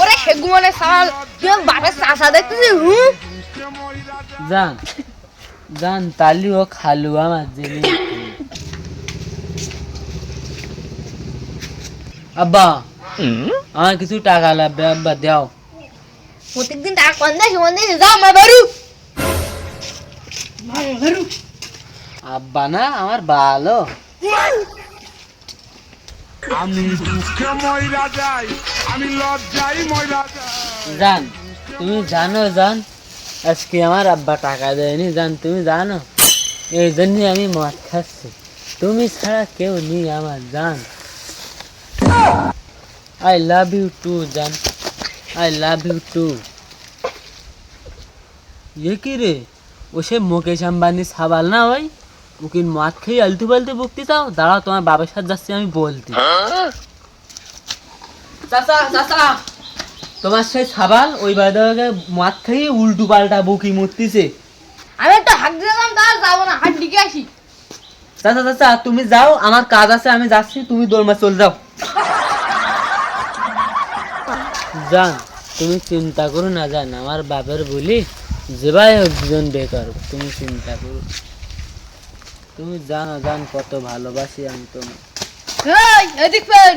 ওরে হেগু মানে সাল। তুই বাপের চাষা দেখতেছিস হুম? জান জান তালি ও খালু আমার জিনিস আব্বা আমার কিছু টাকা লাগবে আব্বা দাও। প্রত্যেকদিন টাকা কন দেয় সমান দিয়ে যাও আমার বাড়ু আব্বা না আমার ভালো। আমি দুঃখে ময়রা যাই, আমি লজ্জাই ময়রা যাই। জান, তুমি জানো জান, আজকে আমার আব্বা টাকা দেয়নি জান, তুমি জানো? এই জন্য আমি মদ খাচ্ছি। তুমি ছাড়া কেউ নেই আমার জান। আই লাভ ইউ টু জান। আই লাভ ইউ টু ইয়ে কি রে? ও সে মুকেশ আম্বানি সাবাল না ওই? ওকে মদ খেয়ে আলতু পালতু বকতে চাও? দাঁড়াও তোমার বাবার সাথে যাচ্ছি আমি বলতে চাচা চাচা! তোমার সেই সাবাল ওই বাদাকে মাঠ থেকে উল্টু পাল্টা বুকি মরতিছে আমি একটা হাত দিলাম তার যাব না হাত দিকে আসি। চাচা চাচা তুমি যাও আমার কাজ আছে আমি যাচ্ছি তুমি দৌড়মা চলে যাও। জান তুমি চিন্তা করো না জান আমার বাপের বলি যে ভাই হোক দুজন বেকার তুমি চিন্তা করো। তুমি জানো জান কত ভালোবাসি আমি তোমার এই এদিক ফের।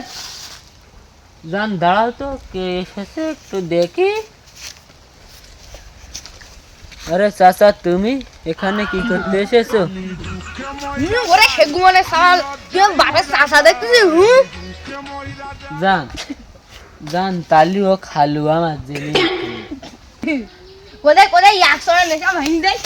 জান দাঁড়াও তো কে এসেছে একটু দেখি। আরে চাচা তুমি এখানে কি করতে এসেছ? ওরে হেগু মানে সাল বাপের দেখতেছিস হুম? জান জান তালি ও খালু আমার জিনিস। কোথায় কোথায় একশো নেশা ভাঙি দেয়